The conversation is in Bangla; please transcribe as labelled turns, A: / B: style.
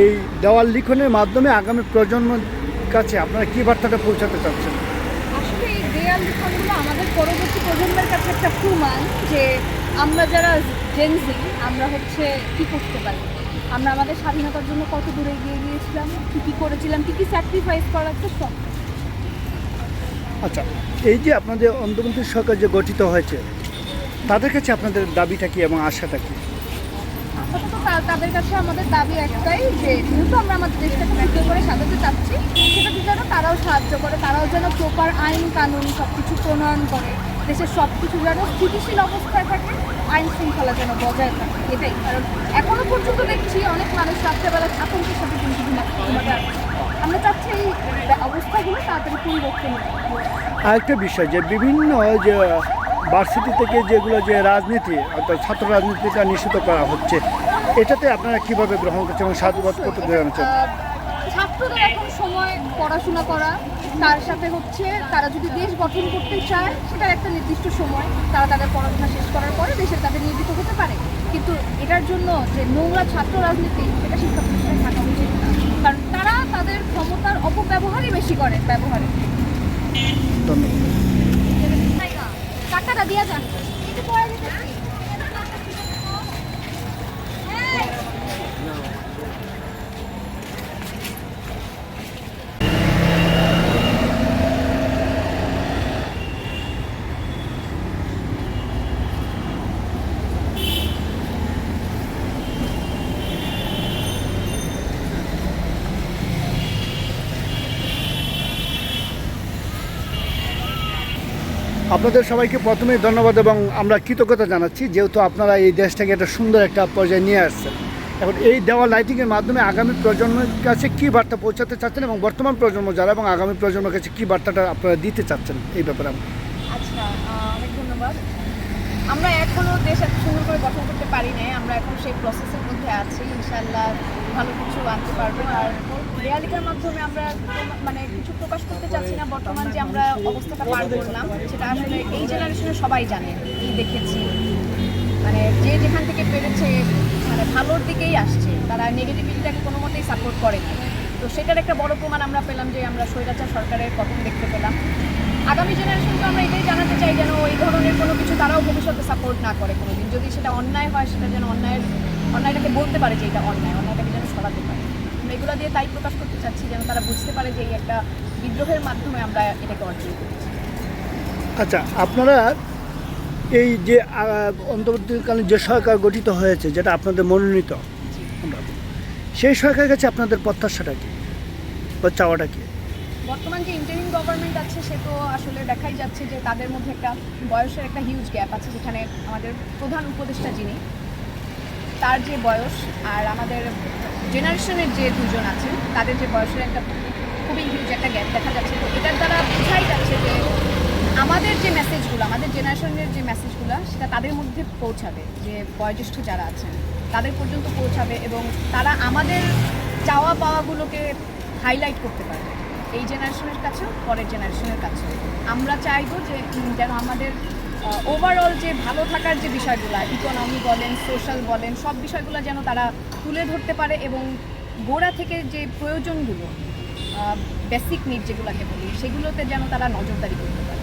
A: এই দেওয়াল লিখনের মাধ্যমে আগামী প্রজন্মের কাছে আপনারা কী বার্তাটা পৌঁছাতে চাচ্ছেন?
B: আসলে এই দেয়াল লিখনগুলো আমাদের পরবর্তী প্রজন্মের কাছে একটা প্রমাণ যে আমরা যারা জেনজি আমরা হচ্ছে কি করতে পারি? আমরা আমাদের স্বাধীনতার জন্য কত দূরে এগিয়ে গিয়েছিলাম কী কী করেছিলাম কী কী স্যাক্রিফাইস করা লাগছে সব।
A: আচ্ছা এই যে আপনাদের অন্তর্বর্তী সরকার যে গঠিত হয়েছে তাদের কাছে আপনাদের দাবিটা কি এবং আশাটা কি?
B: তা- তাদের কাছে আমাদের দাবি একটাই যে, যেহেতু আমরা আমাদের দেশটাকে সুন্দর করে সাজাতে চাচ্ছি সেটাতে যেন তারাও সাহায্য করে, তারাও যেন প্রপার আইন কানুন সব কিছু প্রণয়ন করে, দেশের সব কিছু যেন স্থিতিশীল অবস্থায় থাকে, আইন শৃঙ্খলা যেন বজায় থাকে, এটাই কারণ এখনও পর্যন্ত দেখছি অনেক মানুষ রাত্রেবেলা আতঙ্কের সাথে কিন্তু আমরা চাচ্ছি এই অবস্থাগুলো তাড়াতাড়ি পরিবর্তন।
A: আরেকটা বিষয়, যে বিভিন্ন যে ভার্সিটি থেকে যেগুলো যে রাজনীতি অর্থাৎ ছাত্র রাজনীতিটা নিষিদ্ধ করা হচ্ছে এটাতে আপনারা কীভাবে গ্রহণ করছেন এবং সাধুবাদ করতে জানাচ্ছেন
B: ছাত্রদের এখন সময় পড়াশোনা করা তার সাথে হচ্ছে তারা যদি দেশ গঠন করতে চায় সেটার একটা নির্দিষ্ট সময় তারা তাদের পড়াশোনা শেষ করার পরে দেশের তাদের নিয়োজিত হতে পারে। কিন্তু এটার জন্য যে নোংরা ছাত্র রাজনীতি এটা শিক্ষা প্রতিষ্ঠানে থাকা উচিত কারণ তারা তাদের ক্ষমতার অপব্যবহারই বেশি করে ব্যবহারে।
A: ধন্যবাদ।
B: টাকাটা দিয়ে যান একটু পরে দিতেছি
A: আপনাদের সবাইকে প্রথমেই ধন্যবাদ এবং আমরা কৃতজ্ঞতা জানাচ্ছি, যেহেতু আপনারা এই দেশটাকে একটা সুন্দর একটা পর্যায়ে নিয়ে আসছেন। এখন এই দেওয়া লাইটিংয়ের মাধ্যমে আগামী প্রজন্মের কাছে কী বার্তা পৌঁছাতে চাচ্ছেন এবং বর্তমান প্রজন্ম যারা এবং আগামী প্রজন্মের কাছে কী বার্তাটা আপনারা দিতে চাচ্ছেন? এই ব্যাপারে
B: আচ্ছা অনেক ধন্যবাদ। আমরা এখনও দেশ এত সুন্দর করে গঠন করতে পারি নাই, আমরা এখন সেই প্রসেসের মধ্যে আছি ইনশাল্লাহ ভালো কিছু আনতে পারব। আর রিয়ালিকার মাধ্যমে আমরা মানে কিছু প্রকাশ করতে চাচ্ছি না, বর্তমান যে আমরা অবস্থাটা পার করলাম, সেটা আসলে এই জেনারেশনে সবাই জানে এই দেখেছি। মানে যে যেখান থেকে পেরেছে মানে ভালোর দিকেই আসছে। তারা নেগেটিভিটিটাকে কোনো মতেই সাপোর্ট করে না। তো সেটার একটা বড় প্রমাণ আমরা পেলাম যে আমরা স্বৈরাচার সরকারের পতন দেখতে পেলাম। আগামী জেনারেশনকে আমরা এটাই জানাতে চাই যেন এই ধরনের কোনো কিছু তারাও ভবিষ্যতে সাপোর্ট না করে কোনোদিন। যদি সেটা অন্যায় হয়, সেটা যেন অন্যায়ের অন্যায়টাকে বলতে পারে যে এটা অন্যায়, অন্যায়টাকে সরাতে পারে। আমরা এগুলো দিয়ে তাই প্রকাশ করতে চাচ্ছি যেন তারা বুঝতে পারে যে এই একটা বিদ্রোহের মাধ্যমে আমরা এটাকে অর্জন করছি।
A: আচ্ছা আপনারা এই যে অন্তর্বর্তীকালীন যে সরকার গঠিত হয়েছে যেটা আপনাদের মনোনীত সেই সরকারের কাছে আপনাদের প্রত্যাশাটা কি? বা চাওয়াটা কি?
B: বর্তমান যে ইন্টারিম গভর্নমেন্ট আছে সে তো আসলে দেখাই যাচ্ছে যে তাদের মধ্যে একটা বয়সের একটা হিউজ গ্যাপ আছে যেখানে আমাদের প্রধান উপদেষ্টা যিনি তার যে বয়স আর আমাদের জেনারেশনের যে দুজন আছে তাদের যে বয়সের একটা খুবই হিউজ একটা গ্যাপ দেখা যাচ্ছে। তো এটার দ্বারা বোঝাই যাচ্ছে যে আমাদের যে মেসেজগুলো আমাদের জেনারেশনের যে মেসেজগুলো সেটা তাদের মধ্যে পৌঁছাবে। যে বয়োজ্যেষ্ঠ যারা আছেন, তাদের পর্যন্ত পৌঁছাবে এবং তারা আমাদের চাওয়া পাওয়াগুলোকে হাইলাইট করতে পারবে। এই জেনারেশনের কাছেও, পরের জেনারেশনের কাছেও। আমরা চাইব যে যেন আমাদের ওভারঅল যে ভালো থাকার যে বিষয়গুলো ইকোনমি বলেন সোশ্যাল বলেন, সব বিষয়গুলো যেন তারা তুলে ধরতে পারে এবং গোড়া থেকে যে প্রয়োজনগুলো বেসিক নিড যেগুলোকে বলি, সেগুলোতে যেন তারা নজরদারি করতে পারে।